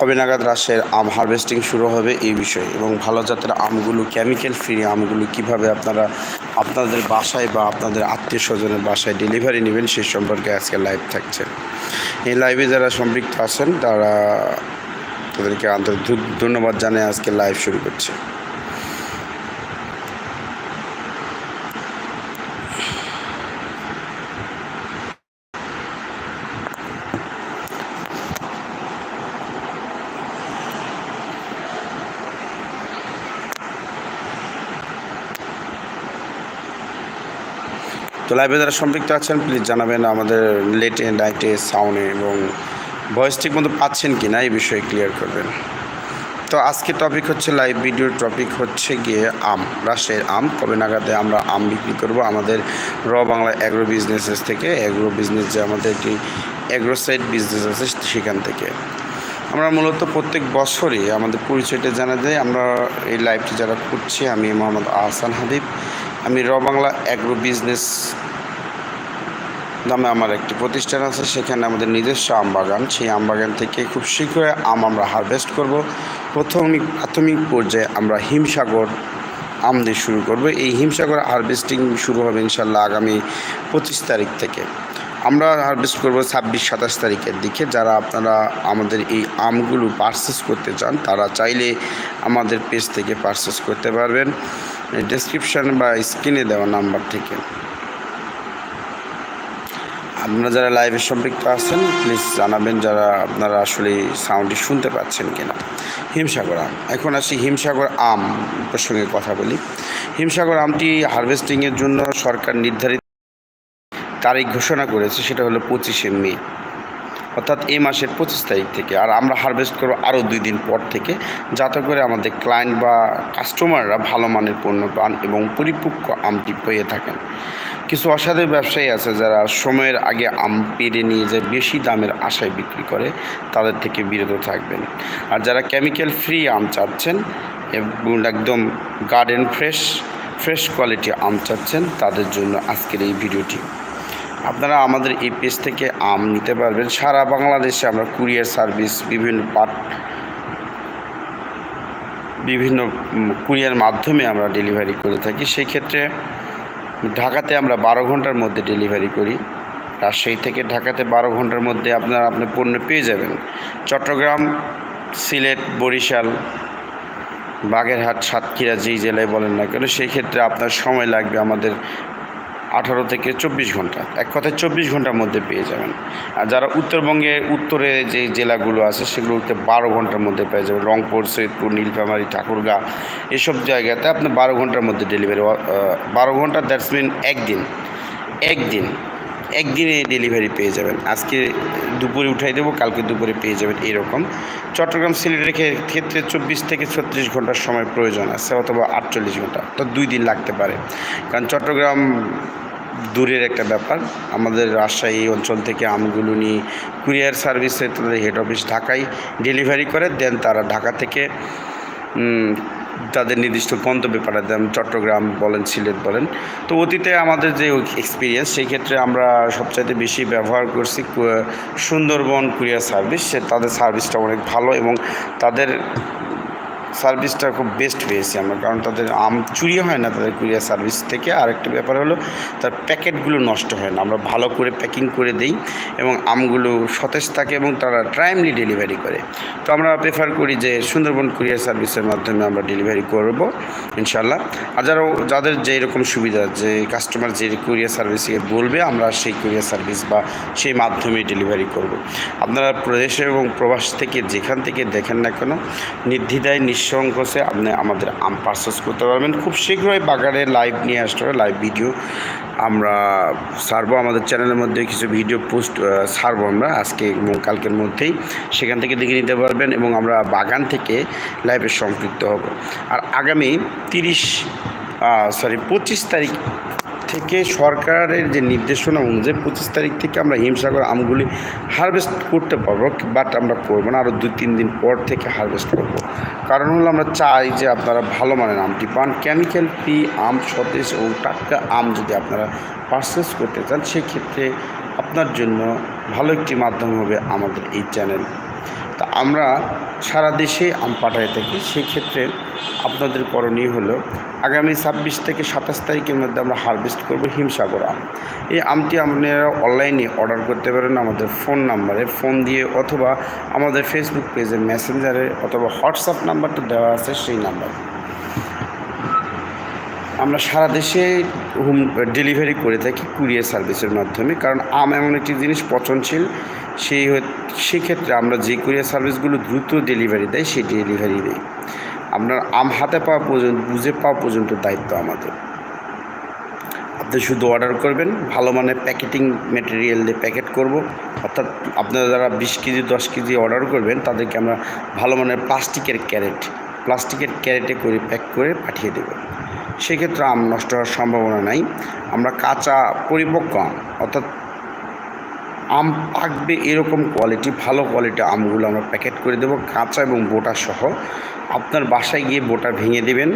কবে নাগাদ রাশের আম হারভেস্টিং শুরু হবে এই বিষয়ে এবং ভালো জাতের আমগুলো কেমিক্যাল ফ্রি আমগুলো কীভাবে আপনারা আপনাদের বাসায় বা আপনাদের আত্মীয় স্বজনের বাসায় ডেলিভারি নেবেন সে সম্পর্কে আজকে লাইভ থাকছে। এই লাইভে যারা সম্পৃক্ত আছেন, তারা তাদেরকে আন্তরিক ধন্যবাদ জানিয়ে আজকে লাইভ শুরু করছে। তো লাইভে যারা সম্পৃক্ত আছেন প্লিজ জানাবেন আমাদের লেটে নাইটে সাউন্ডে এবং ভয়েস ঠিক মতো পাচ্ছেন কি না, এই বিষয়ে ক্লিয়ার করবেন। তো আজকে টপিক হচ্ছে লাইভ ভিডিওর টপিক হচ্ছে গিয়ে আম রাজশাহীর আম। কবে নাগাদে আমরা আম বিক্রি করব? আমাদের র বাংলা অ্যাগ্রো বিজনেসেস থেকে অ্যাগ্রো বিজনেস যে আমাদের একটি অ্যাগ্রো সাইড বিজনেস আছে সেখান থেকে। আমরা মূলত প্রত্যেক বছরই আমাদের পরিচয়টা জানা যায়। আমরা এই লাইভটি যারা করছি, আমি মোহাম্মদ আহসান হাবিব আমি র বাংলা অ্যাগ্রো বিজনেস নামে আমার একটি প্রতিষ্ঠান আছে, সেখানে আমাদের নিজস্ব আম বাগান। সেই আম বাগান থেকে খুব শীঘ্রই আম আমরা হারভেস্ট করব। প্রাথমিক প্রাথমিক পর্যায়ে আমরা হিমসাগর আম দিয়ে শুরু করব। এই হিমসাগর হারভেস্টিং শুরু হবে ইনশাল্লাহ আগামী পঁচিশ তারিখ থেকে। আমরা হারভেস্ট করব ছাব্বিশ, সাতাশ তারিখের দিকে। যারা আপনারা আমাদের এই আমগুলো পারচেস করতে চান, তারা চাইলে আমাদের পেজ থেকে পারচেস করতে পারবেন। ডেসক্রিপশান বা স্ক্রিনে দেওয়া নাম্বার থেকে। আপনারা যারা লাইভে সম্পৃক্ত আছেন প্লিজ জানাবেন যারা আপনারা আসলে সাউন্ডটি শুনতে পাচ্ছেন কিনা। হিমসাগর আম। এখন আসি হিমসাগর আম প্রসঙ্গে কথা বলি। হিমসাগর আমটি হারভেস্টিংয়ের জন্য সরকার নির্ধারিত তারিখ ঘোষণা করেছে, সেটা হলো পঁচিশে মে। অর্থাৎ এই মাসের পঁচিশ তারিখ থেকে। আর আমরা হারভেস্ট করব আরও দুই দিন পর থেকে, যাতে করে আমাদের ক্লায়েন্ট বা কাস্টমাররা ভালো মানের পণ্য পান এবং পরিপক্ক আমটি পেয়ে থাকেন। কিছু অসাধু ব্যবসায়ী আছে যারা সময়ের আগে আম পেরে নিয়ে যে বেশি দামের আশায় বিক্রি করে, তাদের থেকে বিরত থাকবেন। আর যারা কেমিক্যাল ফ্রি আম চাচ্ছেন, এবং একদম গার্ডেন ফ্রেশ ফ্রেশ কোয়ালিটি আম চাচ্ছেন, তাদের জন্য আজকের এই ভিডিওটি আপনারা আমাদের এই পেজ থেকে আম নিতে পারবেন। সারা বাংলাদেশে আমরা কুরিয়ার সার্ভিস, বিভিন্ন পাট বিভিন্ন কুরিয়ার মাধ্যমে আমরা ডেলিভারি করে থাকি। সেই ক্ষেত্রে ঢাকাতে আমরা বারো ঘণ্টার মধ্যে ডেলিভারি করি। রাজশাহী থেকে ঢাকাতে বারো ঘণ্টার মধ্যে আপনারা আপনার পণ্য পেয়ে যাবেন। চট্টগ্রাম, সিলেট, বরিশাল, বাগেরহাট, সাতক্ষীরা যেই জেলায় বলেন না কেন সেই ক্ষেত্রে আপনার সময় লাগবে আমাদের আঠারো থেকে চব্বিশ ঘণ্টা। এক কথায় চব্বিশ ঘণ্টার মধ্যে পেয়ে যাবেন। আর যারা উত্তরবঙ্গের উত্তরে যে জেলাগুলো আছে, সেগুলোতে বারো ঘণ্টার মধ্যে পেয়ে যাবেন। রংপুর, সৈয়দপুর, নীলফামারী, ঠাকুরগাঁ, এসব জায়গাতে আপনি বারো ঘণ্টার মধ্যে ডেলিভারি বারো ঘণ্টা, দ্যাটস মিন একদিন। একদিন। একদিনে ডেলিভারি পেয়ে যাবেন। আজকে দুপুরে উঠাই দেবো, কালকে দুপুরে পেয়ে যাবেন এরকম। চট্টগ্রাম সিলেটের ক্ষে- ক্ষেত্রে চব্বিশ থেকে ছত্রিশ ঘণ্টার সময় প্রয়োজন আছে, অথবা আটচল্লিশ ঘণ্টা। তো দুই দিন লাগতে পারে। কারণ চট্টগ্রাম দূরের একটা ব্যাপার। আমাদের রাজশাহী অঞ্চল থেকে আমগুলো নিয়ে কুরিয়ার সার্ভিসে তাদের হেড অফিস ঢাকায় ডেলিভারি করে দেন তারা ঢাকা থেকে তাদের নির্দিষ্ট গন্তব্যে পাঠায় দেন। চট্টগ্রাম বলেন, সিলেট বলেন। তো অতীতে আমাদের যে এক্সপিরিয়েন্স সেই ক্ষেত্রে আমরা সবচাইতে বেশি ব্যবহার করছি সুন্দরবন কুরিয়ার সার্ভিস। সে তাদের সার্ভিসটা অনেক ভালো এবং তাদের সার্ভিসটা খুব বেস্ট পেয়েছি আমরা। কারণ তাদের আম চুরি হয় না তাদের কুরিয়ার সার্ভিস থেকে। আরেকটা ব্যাপার হলো, তার প্যাকেটগুলো নষ্ট হয় না। আমরা ভালো করে প্যাকিং করে দিই এবং আমগুলো সতেজ থাকে এবং তারা টাইমলি ডেলিভারি করে। তো আমরা প্রেফার করি যে সুন্দরবন কুরিয়ার সার্ভিসের মাধ্যমে আমরা ডেলিভারি করব ইনশাল্লাহ আর যারা যাদের যে এরকম সুবিধা, যে কাস্টমার যে কুরিয়ার সার্ভিসে বলবে, আমরা সেই কুরিয়ার সার্ভিস বা সেই মাধ্যমে ডেলিভারি করব। আপনারা প্রদেশে এবং প্রবাস থেকে যেখান থেকে দেখেন না কেন, নির্দ্বিধায় নিঃসংকোচে আপনি আমাদের আম পারচেস করতে পারবেন। খুব শীঘ্রই বাগানে লাইভ নিয়ে আসতে হবে লাইভ ভিডিও আমরা ছাড়বো আমাদের চ্যানেলের মধ্যে, কিছু ভিডিও পোস্ট সারবো আমরা আজকে এবং কালকের মধ্যেই। সেখান থেকে দেখে নিতে পারবেন এবং আমরা বাগান থেকে লাইভে সম্পৃক্ত হব। আর আগামী তিরিশ সরি পঁচিশ তারিখ থেকে সরকারের যে নির্দেশনা অনুযায়ী পঁচিশ তারিখ থেকে আমরা হিমসাগর আমগুলি হারভেস্ট করতে পারব, বাট আমরা করব না। আরও দু তিন দিন পর থেকে হারভেস্ট করব। কারণ হলো আমরা চাই যে আপনারা ভালো মানের আমটি পান। কেমিক্যাল ফ্রি আম সতেজ ও টাটকা আম যদি আপনারা পারচেস করতে চান, সেক্ষেত্রে আপনার জন্য ভালো একটি মাধ্যম হবে আমাদের এই চ্যানেল তা আমরা সারা দেশে আম পাঠাই থাকি, সেক্ষেত্রে আপনাদের করণীয় হলো, আগামী ছাব্বিশ থেকে সাতাশ তারিখের মধ্যে আমরা হারভেস্ট করব হিমসাগর আম। এই আমটি আপনারা অনলাইনে অর্ডার করতে পারেন আমাদের ফোন নাম্বারে ফোন দিয়ে অথবা আমাদের ফেসবুক পেজে মেসেঞ্জারে অথবা হোয়াটসঅ্যাপ নাম্বারটা দেওয়া আছে সেই নাম্বার আমরা সারা দেশে হোম ডেলিভারি করে থাকি কুরিয়ার সার্ভিসের মাধ্যমে, কারণ আম এমন একটি জিনিস পচনশীল, সেই সেক্ষেত্রে আমরা যে কুরিয়ার সার্ভিসগুলো দ্রুত ডেলিভারি দেয়, সেই ডেলিভারি দেয় আপনার আম হাতে পাওয়া পর্যন্ত, বুঝে পাওয়া পর্যন্ত দায়িত্ব আমাদের। আপনি শুধু অর্ডার করবেন, ভালো মানের প্যাকেটিং মেটেরিয়াল দিয়ে প্যাকেট করব। অর্থাৎ আপনারা যারা বিশ কেজি, দশ কেজি অর্ডার করবেন, তাদেরকে আমরা ভালো মানের প্লাস্টিকের ক্যারেট, প্লাস্টিকের ক্যারেটে করে প্যাক করে পাঠিয়ে দেব। সেক্ষেত্রে আম নষ্ট হওয়ার সম্ভাবনা নাই। আমরা কাঁচা পরিপক্ক আম, অর্থাৎ আম পাকবে এরকম কোয়ালিটি ভালো কোয়ালিটি আমগুলো আমরা প্যাকেট করে দেবো, কাঁচা এবং বোটা সহ। আপনার বাসায় গিয়ে বোটা ভেঙে দেবেন,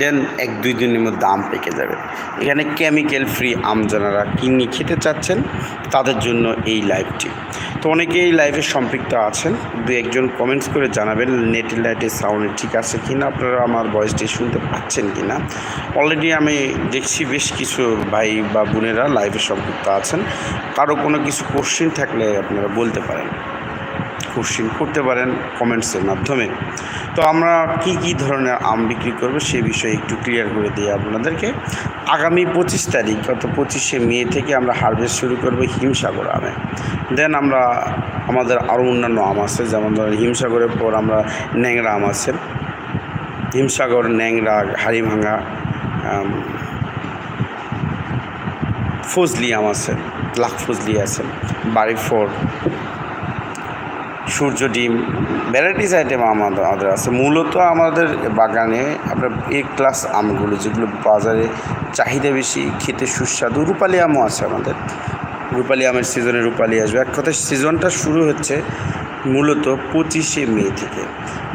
দেন এক দুই দিনের মধ্যে আম পেকে যাবে। এখানে কেমিক্যাল ফ্রি আম যারা কিনে খেতে চাচ্ছেন, তাদের জন্য এই লাইভটি তো অনেকেই লাইভে সম্পৃক্ত আছেন। দু একজন কমেন্টস করে জানাবেন নেট লাইটের সাউন্ড ঠিক আছে কি না আপনারা আমার ভয়েসটি শুনতে পাচ্ছেন কি না অলরেডি আমি দেখছি বেশ কিছু ভাই বা বোনেরা লাইভে সম্পৃক্ত আছেন। কারও কোনো কিছু কোশ্চিন থাকলে আপনারা বলতে পারেন। কোশ্চিন করতে পারেন কমেন্টসের মাধ্যমে। তো আমরা কি কি ধরনের আম বিক্রি করব সে বিষয়ে একটু ক্লিয়ার করে দিই আপনাদেরকে। আগামী পঁচিশ তারিখ গত পঁচিশে মে থেকে আমরা হারভেস্ট শুরু করব হিমসাগর আমে। দেন আমরা আমাদের আরও অন্যান্য আম আছে, যেমন ধরেন হিমসাগরের পর আমরা ন্যাংরা আম আছে। হিমসাগর, ন্যাংরা হাড়িভাঙা ফজলি আম আছে, লাখ ফজলি আছে বাড়ি ফোর সূর্য, ডিম, ভ্যারাইটিস আইটেম আমাদের আমাদের আছে। মূলত আমাদের বাগানে আপনার এ ক্লাস আমগুলো যেগুলো বাজারে চাহিদা বেশি, খেতে সুস্বাদু, রূপালি আমও আছে আমাদের। রূপালি আমের সিজনে রূপালি আসবে। এক কথায় সিজনটা শুরু হচ্ছে মূলত পঁচিশে মে থেকে।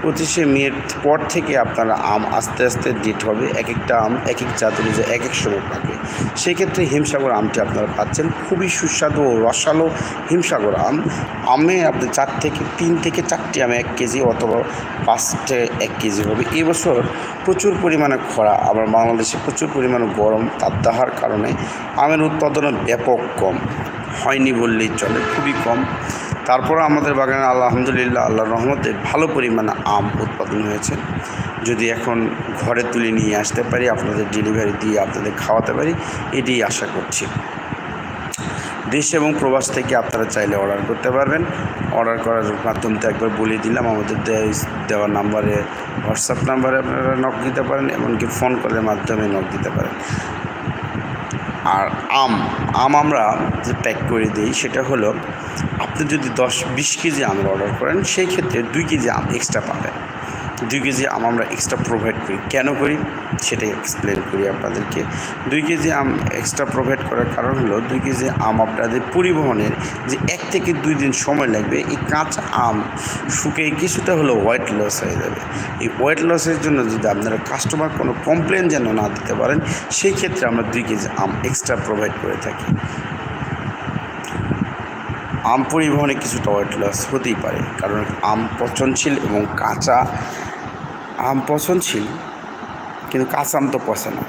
পঁচিশে মের পর থেকে আপনার আম আস্তে আস্তে ডেট হবে এক একটা আম এক এক জাত অনুযায়ী এক এক সময় পাবে সেক্ষেত্রে হিমসাগর আমটি আপনারা পাচ্ছেন। খুবই সুস্বাদু ও রসালো হিমসাগর আম। আমে আপনি চার থেকে, তিন থেকে চারটি আমে এক কেজি অথবা পাঁচটে এক কেজি হবে। এবছর প্রচুর পরিমাণে খরা। আবার বাংলাদেশে প্রচুর পরিমাণে গরম, তাপদাহার কারণে আমের উৎপাদনও ব্যাপক কম। হয়নি বললেই চলে, খুবই কম। তারপরে আমাদের বাগানে আলহামদুলিল্লাহ আল্লাহর রহমতে ভালো পরিমাণে আম উৎপাদন হয়েছে। যদি এখন ঘরে তুলে নিয়ে আসতে পারি, আপনাদের ডেলিভারি দিয়ে আপনাদের খাওয়াতে পারি, এটাই আশা করছি। দেশ এবং প্রবাস থেকে আপনারা চাইলে অর্ডার করতে পারবেন। অর্ডার করার মাধ্যমটা একবার বলে দিলাম, আমাদের দেওয়া নাম্বারে হোয়াটসঅ্যাপ নাম্বারে আপনারা নক দিতে পারেন, এমনকি ফোন কলের মাধ্যমে নক দিতে পারেন। আর আম আম আমরা যে প্যাক করে দিই সেটা হলো আপনি যদি দশ, বিশ কেজি আমের অর্ডার করেন, সেই ক্ষেত্রে দুই কেজি আম এক্সট্রা পাবেন। দুই কেজি আম আমরা এক্সট্রা প্রোভাইড করি। কেন করি? সেটাই এক্সপ্লেন করি আপনাদেরকে। দুই কেজি আম এক্সট্রা প্রোভাইড করার কারণ হলো, দুই কেজি আম আপনাদের পরিবহনের যে এক থেকে দুই দিন সময় লাগবে, এই কাঁচা আম শুকিয়ে কিছুটা হলো হোয়াইট লস হয়ে যাবে। এই হোয়াইট লসের জন্য যদি আপনারা কাস্টমার কোনো কমপ্লেন যেন না দিতে পারেন, সেই ক্ষেত্রে আমরা দুই কেজি আম এক্সট্রা প্রোভাইড করে থাকি। আম পরিবহনে কিছুটা ওয়েট লস হতেই পারে, কারণ আম পচনশীল এবং কাঁচা আম পছন্দশীল কিন্তু কাঁচা আম তো পচে না।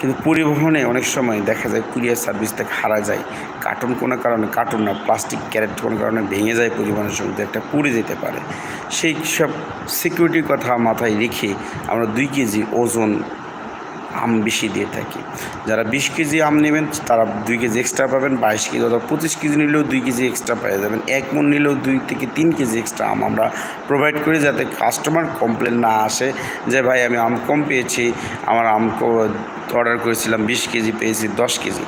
কিন্তু পরিবহনে অনেক সময় দেখা যায় কুরিয়ার সার্ভিস থেকে হারা যায়, কার্টুন কোনো কারণে, কার্টুন না, প্লাস্টিক, ক্যারেট কোনো কারণে ভেঙে যায় পরিবহনের সঙ্গে একটা পুড়ে যেতে পারে। সেই সব সিকিউরিটির কথা মাথায় রেখে আমরা দুই কেজি ওজন আম বেশি দিয়ে থাকি। যারা বিশ কেজি আম নেবেন, তারা দুই কেজি এক্সট্রা পাবেন, বাইশ কেজি অথবা পঁচিশ কেজি নিলেও দুই কেজি এক্সট্রা পেয়ে যাবেন। এক মন নিলেও দুই থেকে তিন কেজি এক্সট্রা আম আমরা প্রোভাইড করি যাতে কাস্টমার কমপ্লেন না আসে যে, ভাই, আমি আম কম পেয়েছি, আমার আম অর্ডার করেছিলাম বিশ কেজি, পেয়েছি দশ কেজি।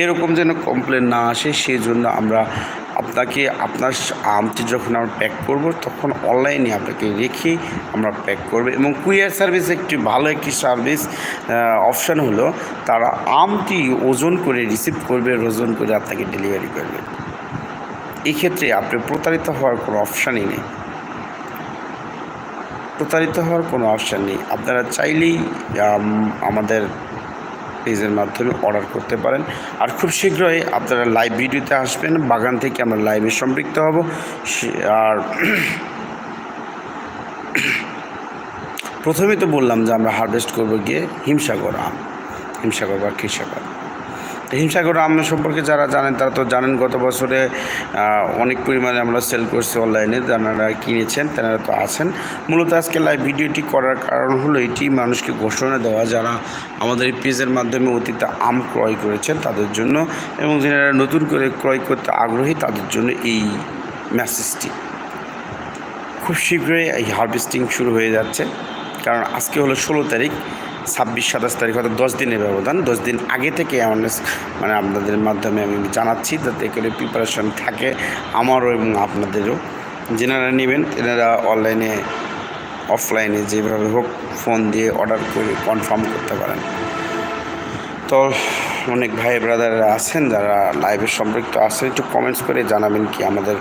এরকম যেন কমপ্লেন না আসে, সেই জন্য আমরা আপনাকে আপনার আমটি যখন আমরা প্যাক করব, তখন অনলাইনে আপনাকে রেখে আমরা প্যাক করব। এবং কুরিয়ার সার্ভিস একটি ভালো একটি সার্ভিস অপশান হলো, তারা আমটি ওজন করে রিসিভ করবে ওজন করে আপনাকে ডেলিভারি করবে। এক্ষেত্রে আপনি প্রতারিত হওয়ার কোনো অপশানই নেই। প্রতারিত হওয়ার কোনো অপশান নেই। আপনারা চাইলেই আমাদের পেজের মাধ্যমে অর্ডার করতে পারেন। আর খুব শীঘ্রই আপনারা লাইভ ভিডিওতে আসবেন। বাগান থেকে আমরা লাইভে সম্পৃক্ত হব। আর প্রথমে তো বললাম যে আমরা হারভেস্ট করব গিয়ে হিমসাগর আম, হিমসাগর বা কৃষাগর হিমসাগর আম সম্পর্কে যারা জানেন, তারা তো জানেন গত বছরে অনেক পরিমাণে আমরা সেল করছি অনলাইনে যারা কিনেছেন, তারা তো আছেন। মূলত আজকে লাইভ ভিডিওটি করার কারণ হলো এটি, মানুষকে ঘোষণা দেওয়া যারা আমাদের এই পেজের মাধ্যমে অতীতে আম ক্রয় করেছেন, তাদের জন্য এবং যারা নতুন করে ক্রয় করতে আগ্রহী, তাদের জন্য এই মেসেজটি খুব শীঘ্রই এই হারভেস্টিং শুরু হয়ে যাচ্ছে, কারণ আজকে হলো ষোলো তারিখ। ছাব্বিশ, সাতাশ তারিখ হয়তো দশ দিনের ব্যবধান, দশ দিন আগে থেকে অ্যাওয়ারনেস মানে আপনাদের মাধ্যমে আমি জানাচ্ছি যাতে করে প্রিপারেশন থাকে আমারও এবং আপনাদেরও। যেনারা নেবেন তেনারা অনলাইনে অফলাইনে যেভাবে হোক ফোন দিয়ে অর্ডার করে কনফার্ম করতে পারেন। তো অনেক ভাই ব্রাদাররা আছেন যারা লাইভের সম্পৃক্ত আছেন একটু কমেন্টস করে জানাবেন কি আমাদের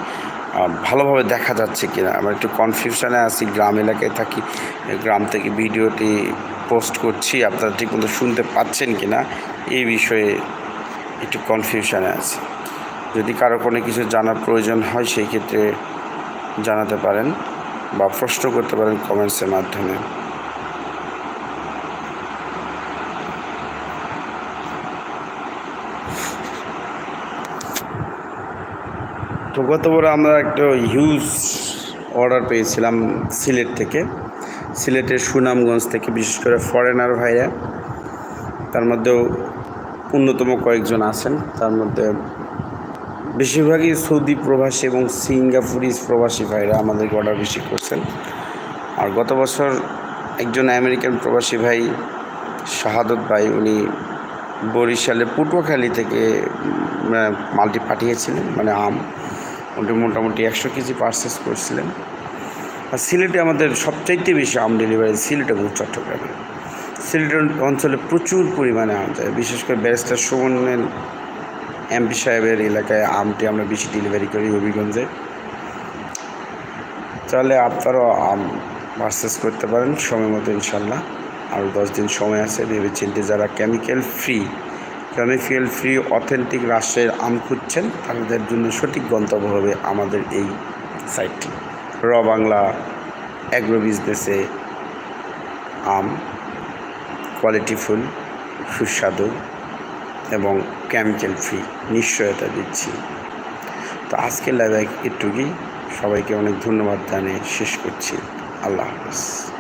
ভালোভাবে দেখা যাচ্ছে কিনা। আমরা একটু কনফিউশনে আছি, গ্রাম এলাকায় থাকি, গ্রাম থেকে ভিডিওটি পোস্ট করছি, আপনারা ঠিক মতো শুনতে পাচ্ছেন কি না এই বিষয়ে একটু কনফিউশনে আছি। যদি কারও কোনো কিছু জানার প্রয়োজন হয়, সেই ক্ষেত্রে জানাতে পারেন বা প্রশ্ন করতে পারেন কমেন্টসের মাধ্যমে। তো গতবার আমরা একটা হিউজ অর্ডার পেয়েছিলাম সিলেট থেকে। সিলেটের সুনামগঞ্জ থেকে, বিশেষ করে ফরেনার ভাইরা, তার মধ্যেও অন্যতম কয়েকজন আছেন। তার মধ্যে বেশিরভাগই সৌদি প্রবাসী এবং সিঙ্গাপুরিজ প্রবাসী ভাইরা আমাদেরকে অর্ডার বেশি করছেন। আর গত বছর একজন আমেরিকান প্রবাসী ভাই, শাহাদত ভাই, উনি বরিশালে পটুয়াখালী থেকে মালটি পাঠিয়েছিলেন মানে আম। উনি মোটামুটি একশো কেজি পারচেস করছিলেন। আর সিলেটে আমাদের সবচাইতে বেশি আম ডেলিভারি সিলেট এবং চট্টগ্রামে। সিলেট অঞ্চলে প্রচুর পরিমাণে আম যায় বিশেষ করে ব্যারিস্টার সুমনের এমপি সাহেবের এলাকায় আমটি আমরা বেশি ডেলিভারি করি হবিগঞ্জে। তাহলে আপনারাও আম পারচেস করতে পারেন, সময় মতো ইনশাল্লাহ আরও দশ দিন সময় আছে ভেবে চিন্তে যারা chemical free chemical free authentic রাষ্ট্রের আম খুঁজছেন, তাদের জন্য সঠিক গন্তব্য হবে আমাদের এই সাইটটি র বাংলা অ্যাগ্রো বিজনেসে আম কোয়ালিটিফুল সুস্বাদু এবং কেমিক্যাল ফ্রি নিশ্চয়তা দিচ্ছি। তো আজকের লাইভ একটুকুই। সবাইকে অনেক ধন্যবাদ জানিয়ে শেষ করছি। আল্লাহ হাফেজ।